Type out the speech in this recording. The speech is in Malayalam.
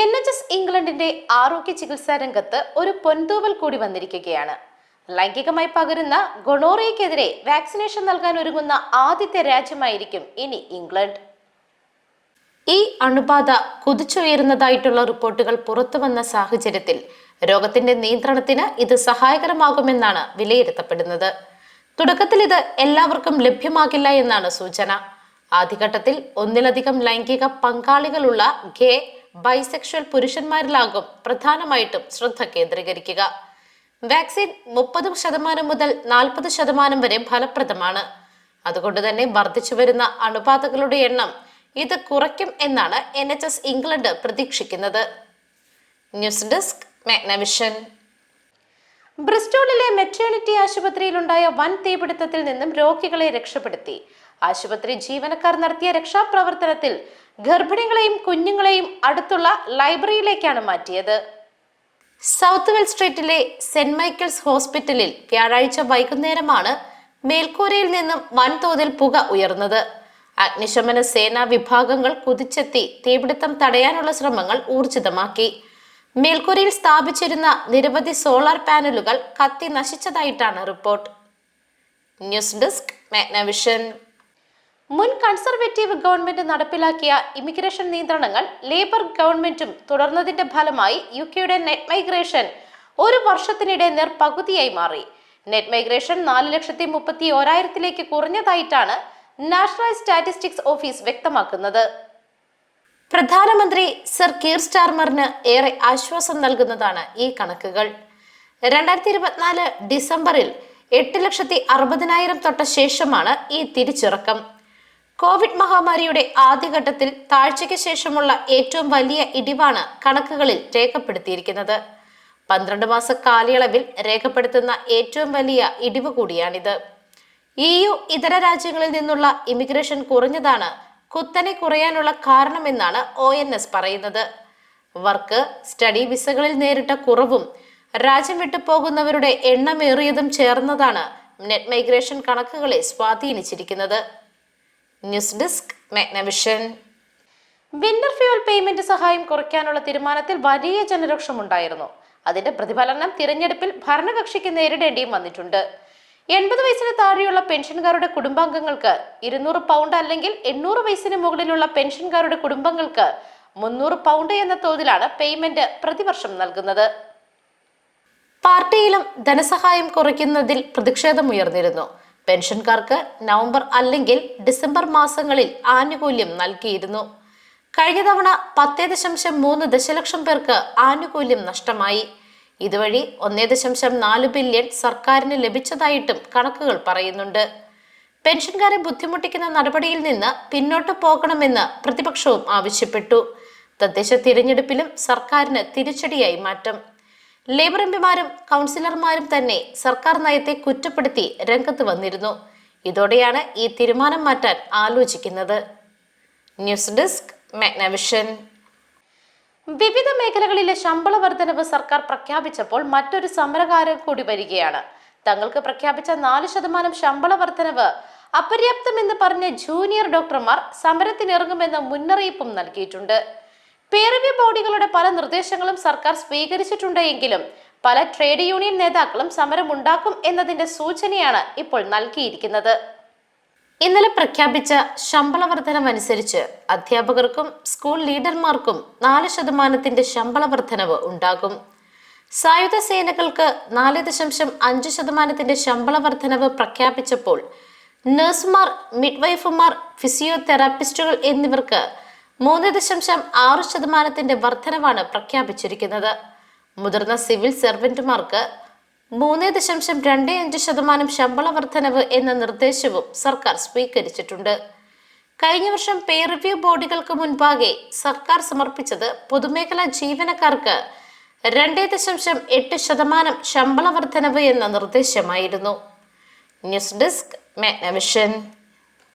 എൻ എച്ച് എസ് ഇംഗ്ലണ്ടിന്റെ ആരോഗ്യ ചികിത്സാ രംഗത്ത് ഒരു പൊൻതൂവൽ കൂടി വന്നിരിക്കുകയാണ്. ലൈംഗികമായി പകരുന്ന ഗൊണോറിയക്കെതിരെ വാക്സിനേഷൻ നൽകാൻ ഒരുങ്ങുന്ന ആദ്യത്തെ രാജ്യമായിരിക്കും ഇനി ഇംഗ്ലണ്ട്. ഈ അണുബാധ കുതിച്ചുയരുന്നതായിട്ടുള്ള റിപ്പോർട്ടുകൾ പുറത്തു വന്ന സാഹചര്യത്തിൽ രോഗത്തിന്റെ നിയന്ത്രണത്തിന് ഇത് സഹായകരമാകുമെന്നാണ് വിലയിരുത്തപ്പെടുന്നത്. തുടക്കത്തിൽ ഇത് എല്ലാവർക്കും ലഭ്യമാകില്ല എന്നാണ് സൂചന. ആദ്യഘട്ടത്തിൽ ഒന്നിലധികം ലൈംഗിക പങ്കാളികളുള്ള ഗേ ബൈസെക്ഷൽ പുരുഷന്മാരിലാകും പ്രധാനമായിട്ടും ശ്രദ്ധ കേന്ദ്രീകരിക്കുക. വാക്സിൻ മുപ്പത് ശതമാനം മുതൽ നാൽപ്പത് ശതമാനം വരെ ഫലപ്രദമാണ്. അതുകൊണ്ട് തന്നെ വർദ്ധിച്ചു വരുന്ന അണുബാധകളുടെ എണ്ണം ഇത് കുറയ്ക്കും എന്നാണ് എൻ എച്ച് എസ് ഇംഗ്ലണ്ട് പ്രതീക്ഷിക്കുന്നത്. News desk Magnavision. ബ്രിസ്റ്റോളിലെ മെറ്റേണിറ്റി ആശുപത്രിയിലുണ്ടായ വൻ തീപിടുത്തത്തിൽ നിന്നും രോഗികളെ രക്ഷപ്പെടുത്തി. ആശുപത്രി ജീവനക്കാർ നടത്തിയ രക്ഷാപ്രവർത്തനത്തിൽ ഗർഭിണികളെയും കുഞ്ഞുങ്ങളെയും അടുത്തുള്ള ലൈബ്രറിയിലേക്കാണ് മാറ്റിയത്. സൗത്ത് വെൽ സ്ട്രീറ്റിലെ സെന്റ് മൈക്കിൾസ് ഹോസ്പിറ്റലിൽ വ്യാഴാഴ്ച വൈകുന്നേരമാണ് മേൽക്കൂരയിൽ നിന്നും വൻതോതിൽ പുക ഉയർന്നത്. അഗ്നിശമന സേനാ വിഭാഗങ്ങൾ കുതിച്ചെത്തി തീപിടുത്തം തടയാനുള്ള ശ്രമങ്ങൾ ഊർജിതമാക്കി. മേൽക്കൂരയിൽ സ്ഥാപിച്ചിരുന്ന നിരവധി സോളാർ പാനലുകൾ കത്തി നശിച്ചതായിട്ടാണ് റിപ്പോർട്ട്. ന്യൂസ് ഡെസ്ക് മാഗ്നവിഷൻ മുൻ കൺസർവേറ്റീവ് ഗവൺമെന്റ് നടപ്പിലാക്കിയ ഇമിഗ്രേഷൻ നിയന്ത്രണങ്ങൾ ലേബർ ഗവൺമെന്റും തുടർന്നതിന്റെ ഫലമായി യു കെയുടെ നെറ്റ് മൈഗ്രേഷൻ ഒരു വർഷത്തിനിടെ നിർപകുതിയായി മാറി. നെറ്റ് മൈഗ്രേഷൻ നാല് ലക്ഷത്തി മുപ്പത്തി ഓരായിരത്തിലേക്ക് കുറഞ്ഞതായിട്ടാണ് നാഷണൽ സ്റ്റാറ്റിസ്റ്റിക്സ് ഓഫീസ് വ്യക്തമാക്കുന്നത്. പ്രധാനമന്ത്രി സർ കീർ സ്റ്റാർമറിന് ഏറെ ആശ്വാസം നൽകുന്നതാണ് ഈ കണക്കുകൾ. രണ്ടായിരത്തി ഇരുപത്തിനാല് ഡിസംബറിൽ എട്ട് ലക്ഷത്തി അറുപതിനായിരം തൊട്ട ശേഷമാണ് ഈ തിരിച്ചിറക്കം. കോവിഡ് മഹാമാരിയുടെ ആദ്യഘട്ടത്തിൽ താഴ്ചയ്ക്ക് ശേഷമുള്ള ഏറ്റവും വലിയ ഇടിവാണ് കണക്കുകളിൽ രേഖപ്പെടുത്തിയിരിക്കുന്നത്. പന്ത്രണ്ട് മാസ കാലയളവിൽ രേഖപ്പെടുത്തുന്ന ഏറ്റവും വലിയ ഇടിവ് കൂടിയാണിത്. ഇ യു ഇതര രാജ്യങ്ങളിൽ നിന്നുള്ള ഇമിഗ്രേഷൻ കുറഞ്ഞതാണ് കുത്തനെ കുറയാനുള്ള കാരണമെന്നാണ് ഒ എൻ എസ് പറയുന്നത്. വർക്ക് സ്റ്റഡി വിസകളിൽ നേരിട്ട കുറവും രാജ്യം വിട്ടു പോകുന്നവരുടെ എണ്ണമേറിയതും ചേർന്നതാണ് നെറ്റ് മൈഗ്രേഷൻ കണക്കുകളെ സ്വാധീനിച്ചിരിക്കുന്നത്. News desk Magnavision. Winter fuel payment സഹായം കുറയ്ക്കാനുള്ള തീരുമാനത്തിൽ വലിയ ജനരോക്ഷമുണ്ടായിരുന്നു അതിന്റെ പ്രതിഫലനം തിരഞ്ഞെടുപ്പിൽ ഭരണകക്ഷിക്ക് നേരിടേണ്ടിയും വന്നിട്ടുണ്ട്. എൺപത് വയസ്സിന് താഴെയുള്ള പെൻഷൻകാരുടെ കുടുംബാംഗങ്ങൾക്ക് ഇരുന്നൂറ് പൗണ്ട് അല്ലെങ്കിൽ എണ്ണൂറ് വയസ്സിന് മുകളിലുള്ള പെൻഷൻകാരുടെ കുടുംബങ്ങൾക്ക് മുന്നൂറ് പൗണ്ട് എന്ന തോതിലാണ് പേയ്മെന്റ് പ്രതിവർഷം നൽകുന്നത്. പാർട്ടിയിലും ധനസഹായം കുറയ്ക്കുന്നതിൽ പ്രതിഷേധമുയർന്നിരുന്നു പെൻഷൻകാർക്ക് നവംബർ അല്ലെങ്കിൽ ഡിസംബർ മാസങ്ങളിൽ ആനുകൂല്യം നൽകിയിരുന്നു. കഴിഞ്ഞ തവണ പത്തേ ദശാംശം മൂന്ന് ദശലക്ഷം പേർക്ക് ആനുകൂല്യം നഷ്ടമായി. ഇതുവഴി ഒന്നേ ദശാംശം നാല് ബില്യൺ സർക്കാരിന് ലഭിച്ചതായിട്ടും കണക്കുകൾ പറയുന്നുണ്ട്. പെൻഷൻകാരെ ബുദ്ധിമുട്ടിക്കുന്ന നടപടിയിൽ നിന്ന് പിന്നോട്ട് പോകണമെന്ന് പ്രതിപക്ഷവും ആവശ്യപ്പെട്ടു. തദ്ദേശ തിരഞ്ഞെടുപ്പിലും സർക്കാരിന് തിരിച്ചടിയായി മാറ്റം. ലേബർ എംപിമാരും കൗൺസിലർമാരും തന്നെ സർക്കാർ നയത്തെ കുറ്റപ്പെടുത്തി രംഗത്ത് വന്നിരുന്നു. ഇതോടെയാണ് ഈ തീരുമാനം മാറ്റാൻ ആലോചിക്കുന്നത്. News desk Magnavision. വിവിധ മേഖലകളിലെ ശമ്പള വർധനവ് സർക്കാർ പ്രഖ്യാപിച്ചപ്പോൾ മറ്റൊരു സമരകാരൻ കൂടി വരികയാണ്. തങ്ങൾക്ക് പ്രഖ്യാപിച്ച നാല് ശതമാനം ശമ്പള വർധനവ് അപര്യാപ്തമെന്ന് പറഞ്ഞ ജൂനിയർ ഡോക്ടർമാർ സമരത്തിനിറങ്ങുമെന്ന മുന്നറിയിപ്പും നൽകിയിട്ടുണ്ട്. പേരവ്യ ബോഡികളുടെ പല നിർദ്ദേശങ്ങളും സർക്കാർ സ്വീകരിച്ചിട്ടുണ്ടെങ്കിലും പല ട്രേഡ് യൂണിയൻ നേതാക്കളും സമരം ഉണ്ടാക്കും എന്നതിന്റെ സൂചനയാണ് ഇപ്പോൾ നൽകിയിരിക്കുന്നത്. ഇന്നലെ പ്രഖ്യാപിച്ച ശമ്പള വർധനമനുസരിച്ച് അധ്യാപകർക്കും സ്കൂൾ ലീഡർമാർക്കും നാല് ശതമാനത്തിന്റെ ശമ്പള വർധനവ് ഉണ്ടാകും. സായുധ സേനകൾക്ക് നാല് ദശാംശം അഞ്ച് ശതമാനത്തിന്റെ ശമ്പള വർധനവ് പ്രഖ്യാപിച്ചപ്പോൾ നഴ്സുമാർ മിഡ്വൈഫുമാർ ഫിസിയോതെറാപ്പിസ്റ്റുകൾ എന്നിവർക്ക് മൂന്ന് ദശാംശം ആറ് ശതമാനത്തിന്റെ വർധനവാണ് പ്രഖ്യാപിച്ചിരിക്കുന്നത്. മുതിർന്ന സിവിൽ സർവന്റുമാർക്ക് മൂന്ന് ദശാംശം രണ്ട് അഞ്ച് ശതമാനം ശമ്പള വർധനവ് എന്ന നിർദ്ദേശവും സർക്കാർ സ്വീകരിച്ചിട്ടുണ്ട്. കഴിഞ്ഞ വർഷം പേ റിവ്യൂ ബോർഡുകൾക്ക് മുൻപാകെ സർക്കാർ സമർപ്പിച്ചത് പൊതുമേഖലാ ജീവനക്കാർക്ക് രണ്ട് ദശാംശം എട്ട് ശതമാനം ശമ്പള വർധനവ് എന്ന നിർദ്ദേശമായിരുന്നു. News desk Magnavision.